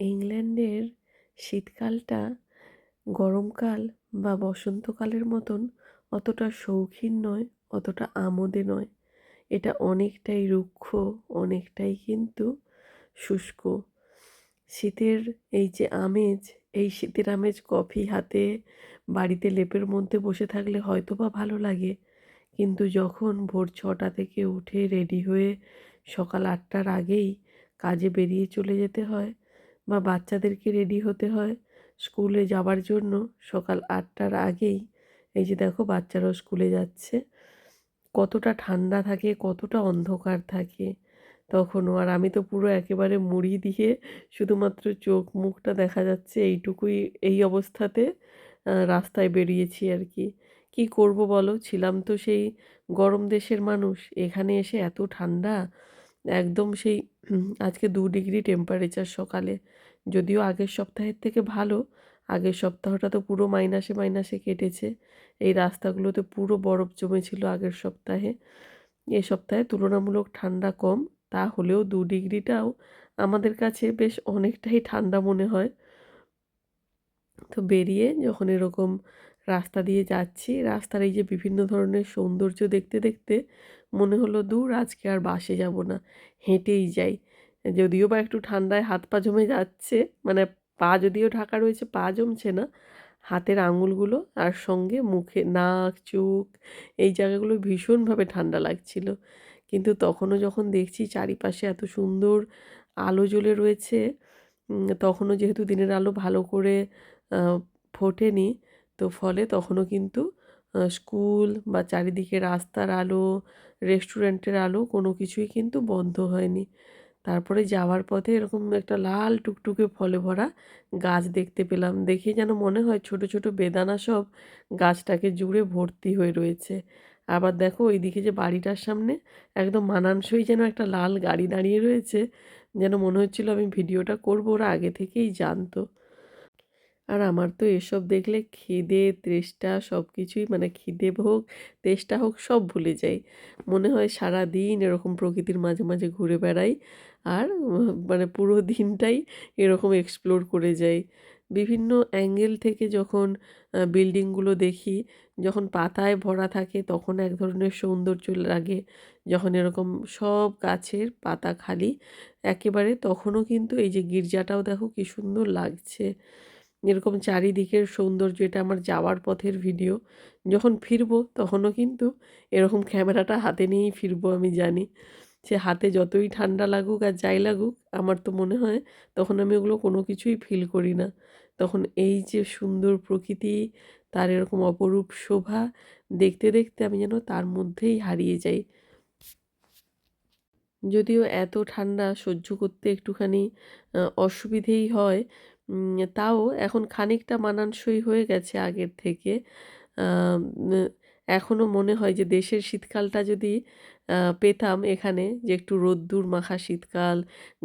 ইংল্যান্ডের শীতকালটা গরমকাল বা বসন্তকালের মতন অতটা শৌখিন নয়, অতটা আমোদে নয়। এটা অনেকটাই রুক্ষ, অনেকটাই কিন্তু শুষ্ক। শীতের এই যে আমেজ, এই শীতের আমেজ কফি হাতে বাড়িতে লেপের মধ্যে বসে থাকলে হয়তো বা ভালো লাগে, কিন্তু যখন ভোর ছটা থেকে উঠে রেডি হয়ে সকাল আটটার আগেই কাজে বেরিয়ে চলে যেতে হয় বা বাচ্চাদেরকে রেডি হতে হয় স্কুলে যাওয়ার জন্য সকাল আটটার আগেই। এই যে দেখো বাচ্চারাও স্কুলে যাচ্ছে। কতটা ঠান্ডা থাকে, কতটা অন্ধকার থাকে। তখনও আর আমি তো পুরো একেবারে মুড়ি দিয়ে শুধুমাত্র চোখ মুখটা দেখা যাচ্ছে এইটুকুই এই অবস্থাতে রাস্তায় বেরিয়েছি আর কি। কি করব বলো? ছিলাম তো সেই গরম দেশের মানুষ। এখানে এসে এত ঠান্ডা একদম সেই আজকে দু ডিগ্রি টেম্পারেচার সকালে। যদিও আগের সপ্তাহের থেকে ভালো, আগের সপ্তাহটা তো পুরো মাইনাসে মাইনাসে কেটেছে। এই রাস্তাগুলোতে পুরো বরফ জমেছিল আগের সপ্তাহে। এ সপ্তাহে তুলনামূলক ঠান্ডা কম তা হলেও দু ডিগ্রিটাও আমাদের কাছে বেশ অনেকটাই ঠান্ডা মনে হয়। তো বেরিয়ে যখন এরকম রাস্তা দিয়ে যাচ্ছি। রাস্তার এই যে বিভিন্ন ধরনের সৌন্দর্য দেখতে দেখতে মনে হলো, দূর, আজকে আর বাসে যাব না। হেঁটেই যাই। যদিও বা একটু ঠান্ডায় হাত পা জমে যাচ্ছে মানে পা যদিও ঢাকা রয়েছে, পা জমছে না। হাতের আঙুলগুলো আর সঙ্গে মুখে নাক, চোখ এই জায়গাগুলো ভীষণভাবে ঠান্ডা লাগছিল। কিন্তু তখনও যখন দেখছি চারিপাশে এত সুন্দর আলো জ্বলে রয়েছে তখনও যেহেতু দিনের আলো ভালো করে ফোটেনি তো ফলে তখনও কিন্তু স্কুল বা চারিদিকে রাস্তার আলো, রেস্টুরেন্টের আলো কোনো কিছুই কিন্তু বন্ধ হয়নি। তারপরে যাওয়ার পথে এরকম একটা লাল টুকটুকে ফলে ভরা গাছ দেখতে পেলাম। দেখে যেন মনে হয় ছোট ছোট বেদানা সব গাছটাকে জুড়ে ভর্তি হয়ে রয়েছে। আবার দেখো ওইদিকে যে বাড়িটার সামনে একদম মানানসই যেন একটা লাল গাড়ি দাঁড়িয়ে রয়েছে, যেন মনে হচ্ছিল আমি ভিডিওটা করব, ওরা আগে থেকেই জানতো। আর আমার তো এসব দেখলে খিদে, তেষ্টা সব কিছুই মানে খিদে হোক তেষ্টা হোক সব ভুলে যাই। মনে হয় সারা দিন এরকম প্রকৃতির মাঝে মাঝে ঘুরে বেড়াই আর মানে পুরো দিনটাই এরকম এক্সপ্লোর করে যাই। বিভিন্ন অ্যাঙ্গেল থেকে যখন বিল্ডিংগুলো দেখি, যখন পাতায় ভরা থাকে তখন এক ধরনের সৌন্দর্য লাগে। যখন এরকম সব গাছের পাতা খালি, একেবারে তখনও কিন্তু এই যে গির্জাটাও দেখো কি সুন্দর লাগছে। এরকম চারিদিকের সৌন্দর্য, এটা আমার যাওয়ার পথের ভিডিও যখন ফিরবো, তখনও কিন্তু এরকম ক্যামেরাটা হাতে নিয়েই ফিরবো আমি জানি। সে হাতে যতই ঠান্ডা লাগুক আর যাই লাগুক, আমার তো মনে হয় তখন আমি ওগুলো কোনো কিছুই ফিল করি না। তখন এই যে সুন্দর প্রকৃতি, তার এরকম অপরূপ শোভা দেখতে দেখতে আমি যেন তার মধ্যেই হারিয়ে যাই। যদিও এত ঠান্ডা সহ্য করতে একটুখানি অসুবিধেই হয় তাও এখন খানিকটা মানানসই হয়ে গেছে আগের থেকে। এখনও মনে হয় যে দেশের শীতকালটা যদি পেতাম এখানে যে একটু রোদ্দুর মাখা শীতকাল,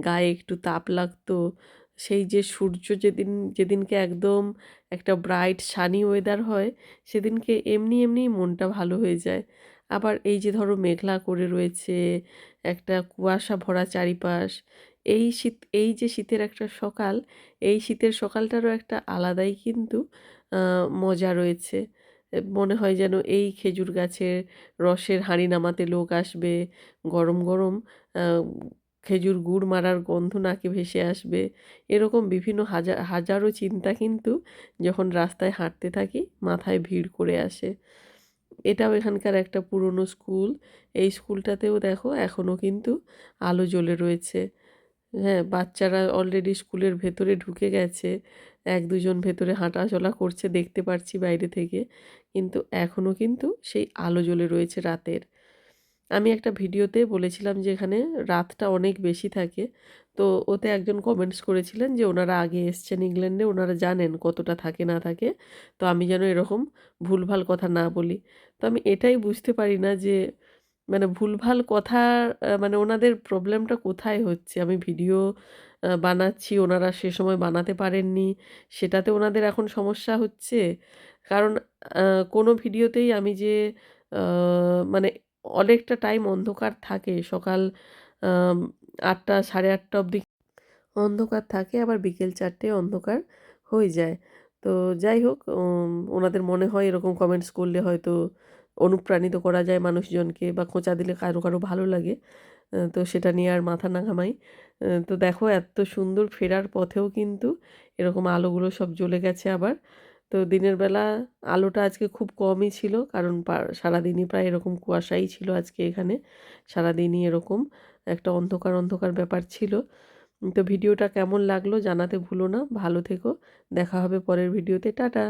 গায়ে একটু তাপ লাগতো, সেই যে সূর্য যেদিন, যেদিনকে একদম একটা ব্রাইট সানি ওয়েদার হয়, সেদিনকে এমনি এমনি মনটা ভালো হয়ে যায়। আবার এই যে ধরো মেঘলা করে রয়েছে, একটা কুয়াশা ভরা চারিপাশ, এই শীত, এই যে শীতের একটা সকাল, এই শীতের সকালটারও একটা আলাদাই কিন্তু মজা রয়েছে। মনে হয় যেন এই খেজুর গাছের রসের হাঁড়ি নামাতে লোক আসবে, গরম গরম খেজুর গুড় মারার গন্ধ নাকে ভেসে আসবে। এরকম বিভিন্ন হাজার হাজারো চিন্তা কিন্তু যখন রাস্তায় হাঁটতে থাকি, মাথায় ভিড় করে আসে। এটাও এখানকার একটা পুরনো স্কুল। এই স্কুলটাতেও দেখো এখনও কিন্তু আলো জ্বলে রয়েছে। হ্যাঁ বাচ্চারা অলরেডি স্কুলের ভেতরে ঢুকে গেছে। এক দুজন ভেতরে হাঁটা চলা করছে, দেখতে পারছি বাইরে থেকে। কিন্তু এখনও কিন্তু সেই আলো জ্বলে রয়েছে রাতের। আমি একটা ভিডিওতে বলেছিলাম যে এখানে রাতটা অনেক বেশি থাকে। তো ওতে একজন কমেন্টস করেছিলেন যে ওনারা আগে এসছেন ইংল্যান্ডে, ওনারা জানেন কতটা থাকে না থাকে। তো আমি যেন এরকম ভুলভাল কথা না বলি। তো আমি এটাই বুঝতে পারি না যে মানে ভুলভাল কথা মানে ওনাদের প্রবলেমটা কোথায় হচ্ছে? আমি ভিডিও বানাচ্ছি, ওনারা সে সময় বানাতে পারেননি, সেটাতে ওনাদের এখন সমস্যা হচ্ছে। কারণ কোনো ভিডিওতেই আমি যে মানে অনেকটা টাইম অন্ধকার থাকে, সকাল আটটা, সাড়ে আটটা অবধি অন্ধকার থাকে, আবার বিকেল চারটে অন্ধকার হয়ে যায়। তো যাই হোক ওনাদের মনে হয় এরকম কমেন্টস করলে হয়তো অনুপ্রাণিত করা যায় মানুষজনকে বা খোঁচা দিলে কারও কারও ভালো লাগে। তো সেটা নিয়ে আর মাথা না ঘামাই। তো দেখো এত সুন্দর ফেরার পথেও কিন্তু এরকম আলোগুলো সব জ্বলে গেছে আবার। তো দিনের বেলা আলোটা আজকে খুব কমই ছিল, কারণ সারাদিনই প্রায় এরকম কুয়াশাই ছিল আজকে এখানে। সারাদিনই এরকম একটা অন্ধকার অন্ধকার ব্যাপার ছিল। তো ভিডিওটা কেমন লাগল জানাতে ভুলো না ভালো থেকো দেখা হবে পরের ভিডিওতে টাটা।